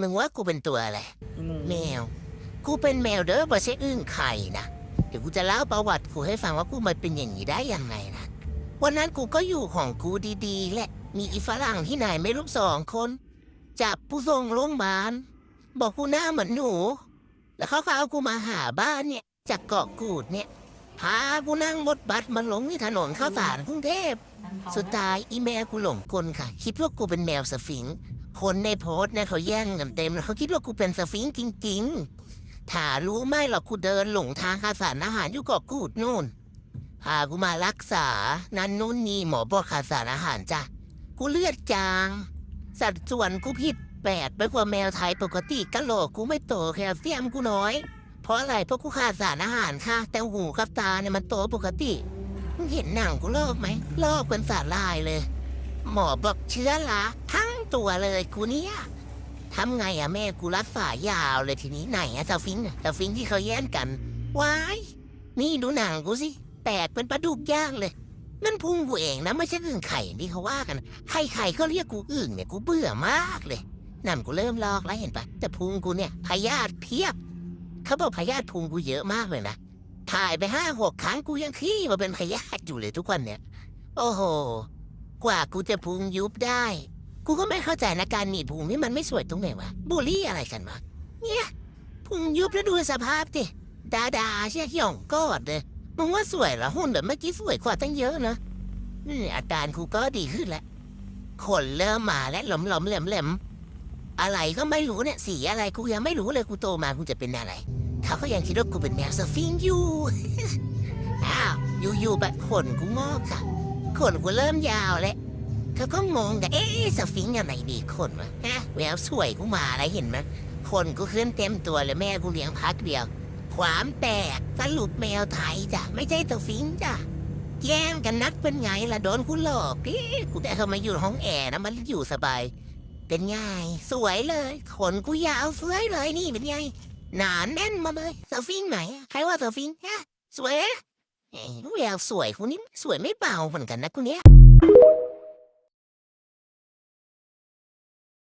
มึงว่ากูเป็นตัวอะไรหมูแมว กูเป็นแมวเด้อบ่ใช่อึ้งไข่นะ เดี๋ยวกูจะเล่าประวัติกูให้ฟังว่ากูมาเป็นอย่างนี้ได้ยังไงนะ วันนั้นกูก็อยู่ของกูดีๆ แหละ มีอีฝรั่งที่ไหนไม่รู้สองคน จับผู้ส่งโรงพยาบาล บอกกูหน้าเหมือนหนู แล้วเขาก็เอากูมาหาบ้านเนี่ย จากเกาะกูดเนี่ย พากูนั่งรถบัสมาลงที่ถนนข้าวสารกรุงเทพ สุดท้ายอีแม่กูหลงกลค่ะ คิดว่ากูเป็นแมวสฟิงค์ คนในโพสต์เนี่ยเขาแย่งกันเต็มเลยเขาคิดว่ากูเป็นสฟิงค์จริงๆถ้ารู้ไหมหรอกกูเดินหลงทางขาสารอาหารอยู่เกาะกูดนู่นพากูมารักษา นั่นนู่นนี่หมอบอกขาดสารอาหารจ้ะ กูเลือดจาง สัดส่วนกูผิดแปดไปกว่าแมวไทยปกติกะโหลกกูไม่โตแคลเซียมกูน้อย เพราะอะไรเพราะกูขาดสารอาหารค่ะ แต่หูกับตาเนี่ยมันโตปกติมึงเห็นหนังกูลอกไหมลอกเป็นสาลายเลย หมอบอกเชื้อราทั้ง ตัวเลยกูเนี่ยทำไงอะแม่กูรักษายาวเลยทีนี้ไหนอะสฟิงค์อะสฟิงค์ที่เขาแย่งกันวาย นี่ดูหนังกูสิ แตกเป็นปลาดุกย่างเลย นั่นพุงกูเองนะไม่ใช่อึ่งไข่ที่เขาว่ากันใครๆก็เรียกกูอึ่งเนี่ยกูเบื่อมากเลยนั่นกูเริ่มลอกแล้วเห็นปะแต่พุงกูเนี่ยพยาธิเพียบ เขาบอกพยาธิพุงกูเยอะมากเลยนะถ่ายไปห้าหกครั้งกูยังขี้มาเป็นพยาธิอยู่เลยทุกวันเนี่ย โอ้โห กว่ากูจะพุงยุบได้ กูก็ไม่เข้าใจนะการหนีบพุงนี่มันไม่สวยตรงไหนวะบูลลี่อะไรกันวะเนี่ยพุงยุบแล้วดูสภาพดิดาดาเชี่ยหย่องกอดเลยมึงว่าสวยเหรอหุ่นแบบเมื่อกี้สวยกว่าตั้งเยอะนะนี่อาการกูก็ดีขึ้นแล้วขนเริ่มมาแล้วหลอมหลอมๆแหลมแหลมๆอะไรก็ไม่รู้เนี่ยสีอะไรกูยังไม่รู้เลยกูโตมากูจะเป็นอะไร เขาก็ยังคิดว่ากูเป็นแมวสฟิงค์อยู่ อ้าวอยู่ๆแบบขนกูงอกค่ะขนกูเริ่มยาวแล้ว เขาก็งงแต่เอ๊ะสฟิงค์อะไรดีขนวะฮะแววสวยกูมาอะไรเห็นไหมขนกูขึ้นเต็มตัวเลยแม่กูเลี้ยงพักเดียว ความแตกสรุปแมวไทยจ้ะไม่ใช่สฟิงค์จ้ะแย่งกันนักเป็นไงล่ะโดนกูหลอกเอ๊ะกูได้เขามาอยู่ห้องแอร์นะมันอยู่สบาย เป็นไงสวยเลยขนกูยาวสวยเลยนี่เป็นไงหนาแน่นมาเลยเซฟิงไหนอะใครว่าเซฟิงฮะสวยอะเอ้ยแววสวยคนนี้สวยไม่เบาเหมือนกันนะคนเนี้ย